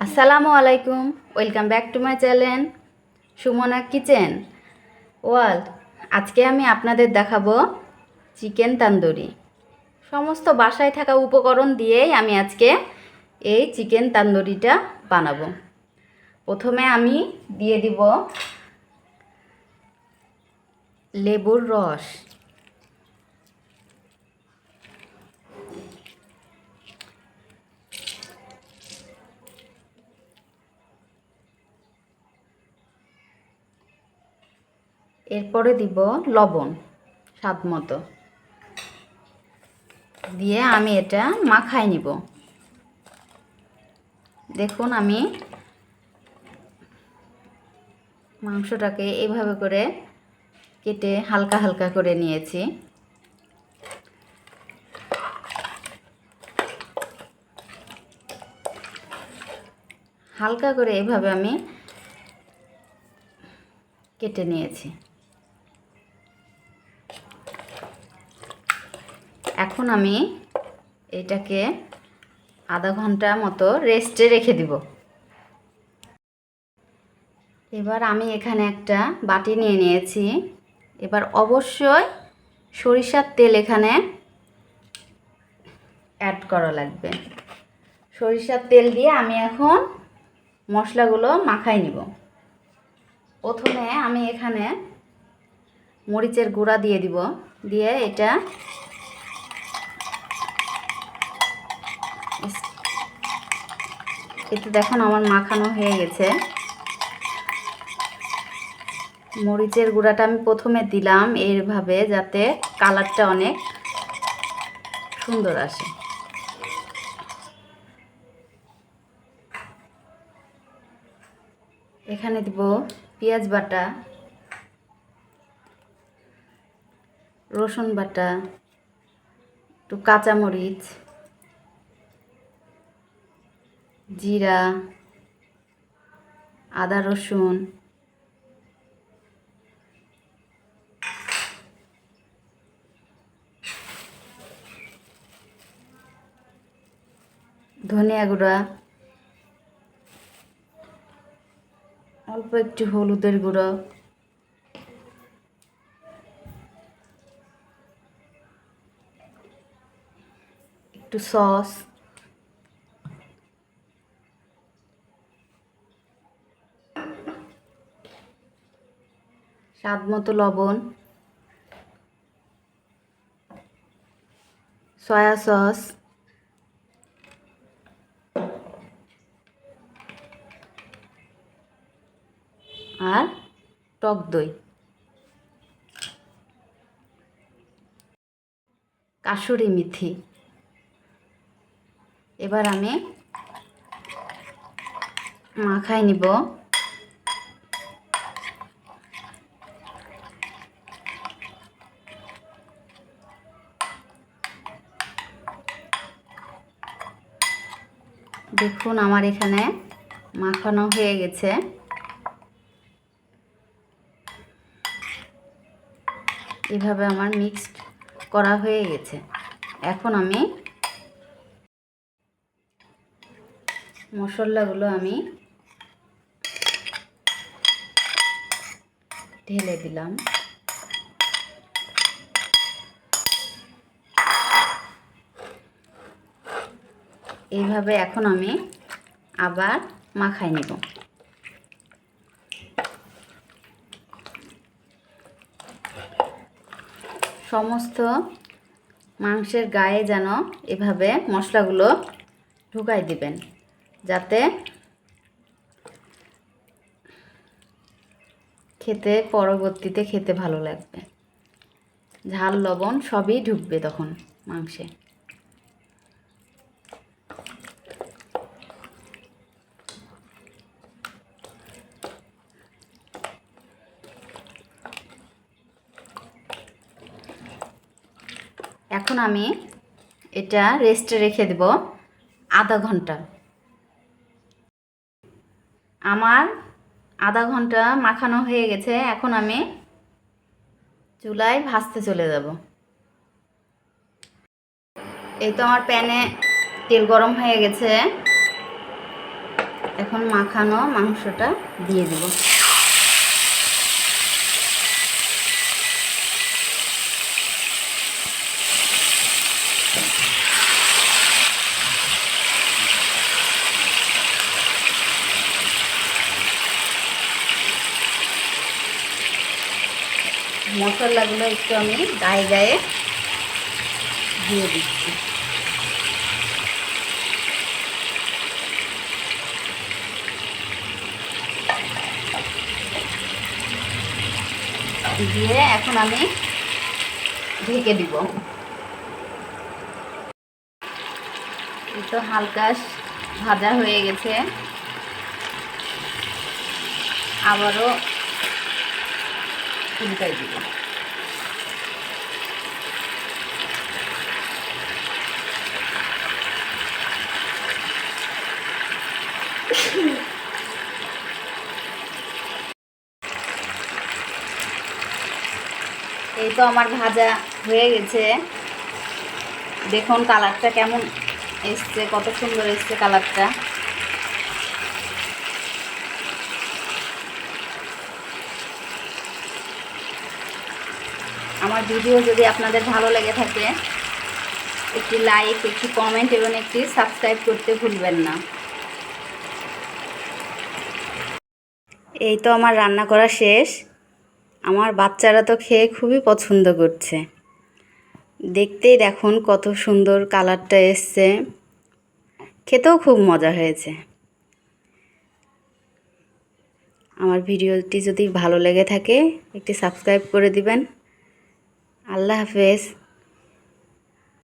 আসসালামু আলাইকুম, welcome back to my channel Sumana kitchen. World আজকে আমি আপনাদের দেখাবো চিকেন তান্দুরি। সমস্ত বাসায় থাকা উপকরণ দিয়েই আমি আজকে এই চিকেন তান্দুরিটা বানাবো। প্রথমে আমি দিয়ে দিব লেবুর রস। এরপরে দিব লবণ, স্বাদ মতো। দিয়ে আমি এটা মাখাই নিব। দেখুন আমি মাংসটাকে এভাবে করে কেটে হালকা হালকা করে নিয়েছি। হালকা করে এভাবে আমি কেটে নিয়েছি। এখন আমি এটাকে আধা ঘণ্টা মতো রেস্টে রেখে দিব। এবার আমি এখানে একটা বাটি নিয়ে নিয়েছি। এবার অবশ্যই সরিষার তেল এখানে অ্যাড করা লাগবে। সরিষার তেল দিয়ে আমি এখন মশলাগুলো মাখাই নিব। প্রথমে আমি এখানে মরিচের গুঁড়া দিয়ে দিব। দিয়ে এটা এতে দেখুন আমার মাখানো হয়ে গেছে। মরিচের গুঁড়াটা আমি প্রথমে দিলাম এইভাবে যাতে কালারটা অনেক সুন্দর আসে। এখানে দিব পেঁয়াজ বাটা, রসুন বাটা, একটু কাঁচামরিচ জিরা আদা রসুন ধনিয়া গুঁড়া অল্প একটু হলুদের গুঁড়ো একটু সস স্বাদ মতো লবণ সয়া সস আর টক দই। কাসুরি মিথি। এবার আমি মাখাই নিব। দেখুন আমার এখানে মাখানো হয়ে গেছে। এভাবে আমার মিক্সড করা হয়ে গেছে। এখন আমি মশলাগুলো আমি ঢেলে দিলাম। এইভাবে এখন আমি আবার মাখাই নেব। সমস্ত মাংসের গায়ে যেন এভাবে মশলাগুলো ঢুকাই দিবেন, যাতে খেতে, পরবর্তীতে খেতে ভালো লাগবে। ঝাল, লবণ সবই ঢুকবে তখন মাংসে। এখন আমি এটা রেস্টে রেখে দেব আধা ঘণ্টা। আমার আধা ঘণ্টা মাখানো হয়ে গেছে, এখন আমি চুলায় ভাজতে চলে যাব। এই তো আমার প্যানে তেল গরম হয়ে গেছে। এখন মাখানো মাংসটা দিয়ে দেব। মশলাগুলো একটু আমি গায়ে গায়ে দিয়ে দিচ্ছি। দিয়ে এখন আমি ঢেকে দিব। তো হালকা ভাজা হয়ে গেছে। আবারও উল্টাই দিব। এই তো আমার ভাজা হয়ে গেছে। দেখুন কালারটা কেমন এসছে, কত সুন্দর এসছে কালারটা আমার ভিডিও যদি আপনাদের ভালো লেগে থাকে, একটি লাইক একটি কমেন্ট এবং একটি সাবস্ক্রাইব করতে ভুলবেন না। এই তো আমার রান্না করা শেষ। আমার বাচ্চারা তো খেয়ে খুবই পছন্দ করছে। দেখতেই দেখুন কত সুন্দর কালারটা এসছে। খেতেও খুব মজা হয়েছে। আমার ভিডিওটি যদি ভালো লেগে থাকে, একটি সাবস্ক্রাইব করে দিবেন। আল্লাহ হাফেজ।